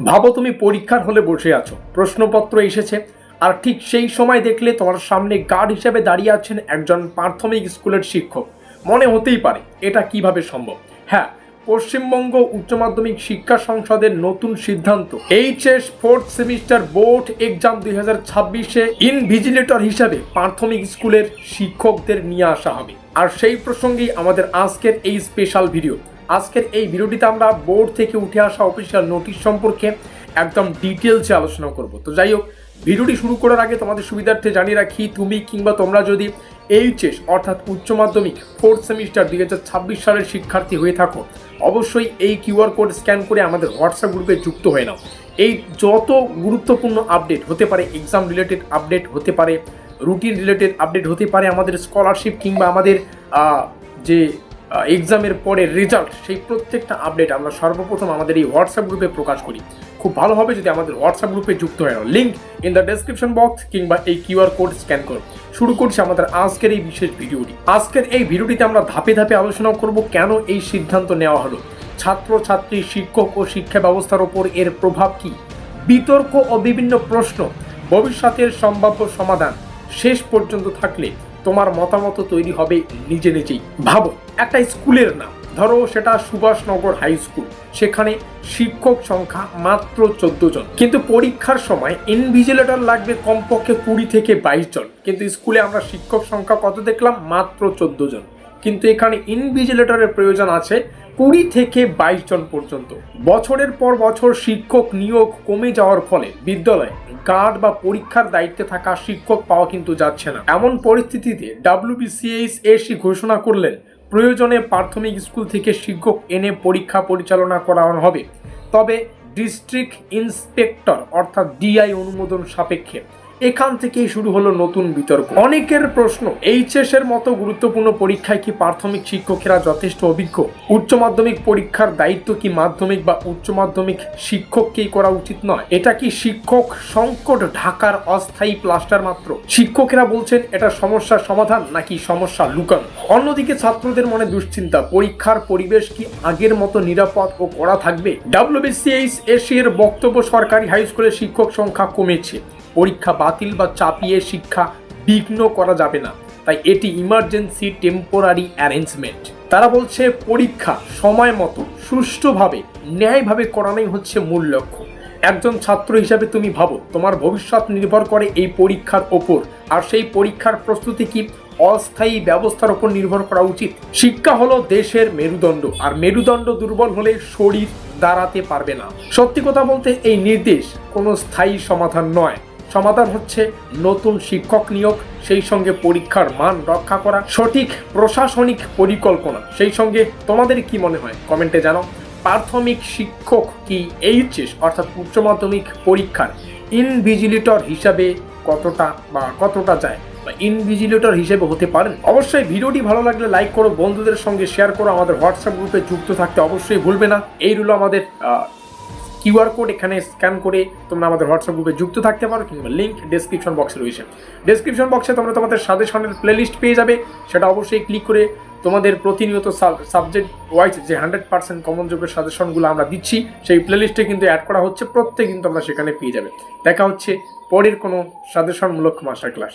ভাবো তুমি পরীক্ষার হলে বসে আছো। প্রশ্নপত্র এসেছে। আর ঠিক সেই সময় দেখলে তোমার সামনে গার্ড হিসেবে দাঁড়িয়ে আছেন একজন প্রাথমিক স্কুলের শিক্ষক। মনে হতেই পারে, এটা কীভাবে সম্ভব? হ্যাঁ পশ্চিমবঙ্গ উচ্চ মাধ্যমিক শিক্ষা সংসদের নতুন সিদ্ধান্ত। HS fourth semester board exam দুই হাজার ছাব্বিশে ইনভিজিলেটর হিসাবে প্রাথমিক স্কুলের শিক্ষকদের নিয়ে আসা হবে। আর সেই প্রসঙ্গেই আমাদের আজকের এই স্পেশাল ভিডিও। আজকের এই ভিডিওটিতে আমরা বোর্ড থেকে উঠে আসা অফিসিয়াল নোটিশ সম্পর্কে একদম ডিটেলসে আলোচনা করব। তো যাই হোক, ভিডিওটি শুরু করার আগে তোমাদের সুবিধার্থে জানিয়ে রাখি, তুমি কিংবা তোমরা যদি এইচএস অর্থাৎ উচ্চ মাধ্যমিক ফোর্থ সেমিস্টার দুই হাজার ছাব্বিশ সালের শিক্ষার্থী হয়ে থাকো, অবশ্যই এই কিউআর কোড স্ক্যান করে আমাদের হোয়াটসঅ্যাপ গ্রুপে যুক্ত হয়ে নাও। এই যত গুরুত্বপূর্ণ আপডেট হতে পারে এক্সাম রিলেটেড আপডেট হতে পারে রুটিন রিলেটেড আপডেট হতে পারে আমাদের স্কলারশিপ কিংবা আমাদের যে এক্সামের পরে রেজাল্ট সেই প্রত্যেকটা আপডেট আমরা সর্বপ্রথম আমাদের এই হোয়াটসঅ্যাপ গ্রুপে প্রকাশ করি। খুব ভালো হবে যদি আমাদের হোয়াটসঅ্যাপ গ্রুপে যুক্ত হয় link in the description box কিংবা এই কিউআর কোড স্ক্যান করো। শুরু করছি আমাদের আজকের এই বিশেষ ভিডিওটি। আজকের এই ভিডিওটিতে আমরা ধাপে ধাপে আলোচনা করব কেন এই সিদ্ধান্ত নেওয়া হলো। ছাত্র ছাত্রী শিক্ষক ও শিক্ষা ব্যবস্থার ওপর এর প্রভাব কি? বিতর্ক ও বিভিন্ন প্রশ্ন, ভবিষ্যতের সম্ভাব্য সমাধান শেষ পর্যন্ত থাকলে তোমার মতামত তৈরি হবে নিজে নিজেই। ভাবো, একটা স্কুলের নাম। ধরো সেটা সুভাষনগর হাই স্কুল। সেখানে শিক্ষক সংখ্যা মাত্র চোদ্দ জন। কিন্তু পরীক্ষার সময় ইনভিজিলেটর লাগবে কমপক্ষে কুড়ি থেকে বাইশ জন। কিন্তু স্কুলে আমরা শিক্ষক সংখ্যা কত দেখলাম? মাত্র চোদ্দ জন। কিন্তু এখানে ইনভিজিলেটরের প্রয়োজন আছে কুড়ি থেকে বাইশ জন পর্যন্ত। বছরের পর বছর শিক্ষক নিয়োগ কমে যাওয়ার ফলে বিদ্যালয়ে গার্ড বা পরীক্ষার দায়িত্বে থাকা শিক্ষক পাওয়া কিন্তু যাচ্ছে না। এমন পরিস্থিতিতে ডাব্লিউবিসিএস এসি ঘোষণা করলেন, প্রয়োজনে প্রাথমিক স্কুল থেকে শিক্ষক এনে পরীক্ষা পরিচালনা করা হবে। তবে ডিস্ট্রিক্ট ইন্সপেক্টর অর্থাৎ ডিআই অনুমোদন সাপেক্ষে এখান থেকেই শুরু হলো নতুন বিতর্ক। অনেকের প্রশ্ন, এইচএস এর মতো গুরুত্বপূর্ণ পরীক্ষায় কি প্রাথমিক শিক্ষকেরা যথেষ্ট অভিজ্ঞ? উচ্চ মাধ্যমিক পরীক্ষার দায়িত্ব কি মাধ্যমিক বা উচ্চ মাধ্যমিক শিক্ষককেই করা উচিত নয়? এটা কি শিক্ষক সংকট ঢাকার অস্থায়ী প্লাস্টার মাত্র? শিক্ষকেরা বলছেন, এটা সমস্যার সমাধান নাকি সমস্যা লুকানো? অন্যদিকে ছাত্রদের মনে দুশ্চিন্তা, পরীক্ষার পরিবেশ কি আগের মতো নিরাপদ ও কড়া থাকবে? ডাব্লিউবিসিএইচ এশিয়ার বক্তব্য সরকারি হাই স্কুলের শিক্ষক সংখ্যা কমেছে। পরীক্ষা বাতিল বা চাপিয়ে শিক্ষা বিঘ্ন করা যাবে না। তাই এটি ইমার্জেন্সি টেম্পোরারি অ্যারেঞ্জমেন্ট তারা বলছে, পরীক্ষা সময় মতো, সুষ্ঠুভাবে, ন্যায়ভাবে করানোই হচ্ছে মূল লক্ষ্য। একজন ছাত্র হিসাবে তুমি ভাবো, তোমার ভবিষ্যৎ নির্ভর করে এই পরীক্ষার ওপর। আর সেই পরীক্ষার প্রস্তুতি কি অস্থায়ী ব্যবস্থার ওপর নির্ভর করা উচিত? শিক্ষা হলো দেশের মেরুদণ্ড, আর মেরুদণ্ড দুর্বল হলে শরীর দাঁড়াতে পারবে না। সত্যি কথা বলতে, এই নির্দেশ কোনো স্থায়ী সমাধান নয়। সমাধান হচ্ছে নতুন শিক্ষক নিয়োগ, সেই সঙ্গে পরীক্ষার মান রক্ষা করা, সঠিক প্রশাসনিক পরিকল্পনা। সেই সঙ্গে তোমাদের কি মনে হয়? কমেন্টে জানাও। প্রাথমিক শিক্ষক কি এইচএস, অর্থাৎ উচ্চ মাধ্যমিক পরীক্ষার ইনভিজিলেটর হিসাবে কতটা বা কতটা যায়? বা ইনভিজিলেটর হিসেবে হতে পারেন? অবশ্যই ভিডিওটি ভালো লাগলে লাইক করো, বন্ধুদের সঙ্গে শেয়ার করো, আমাদের হোয়াটসঅ্যাপ গ্রুপে যুক্ত থাকতে অবশ্যই ভুলবে না। এই রইল আমাদের কিউআর কোড এখানে স্ক্যান করে তোমরা আমাদের হোয়াটসঅ্যাপ গ্রুপে যুক্ত থাকতে পারো কিংবা লিঙ্ক ডেসক্রিপশন বক্সে রয়েছে। ডেসক্রিপশন বক্সে তোমরা তোমাদের সাজেশনের প্লেলিস্ট পেয়ে যাবে। সেটা অবশ্যই ক্লিক করে তোমাদের প্রতিনিয়ত সাবজেক্ট ওয়াইজ যে হান্ড্রেড পার্সেন্ট কমন যোগের সাজেশনগুলো আমরা দিচ্ছি, সেই প্লেলিস্টে কিন্তু অ্যাড করা হচ্ছে। প্রত্যেক কিন্তু আমরা সেখানে পেয়ে যাবে। দেখা হচ্ছে পরের কোনো সাজেশনমূলক মাস্টার ক্লাস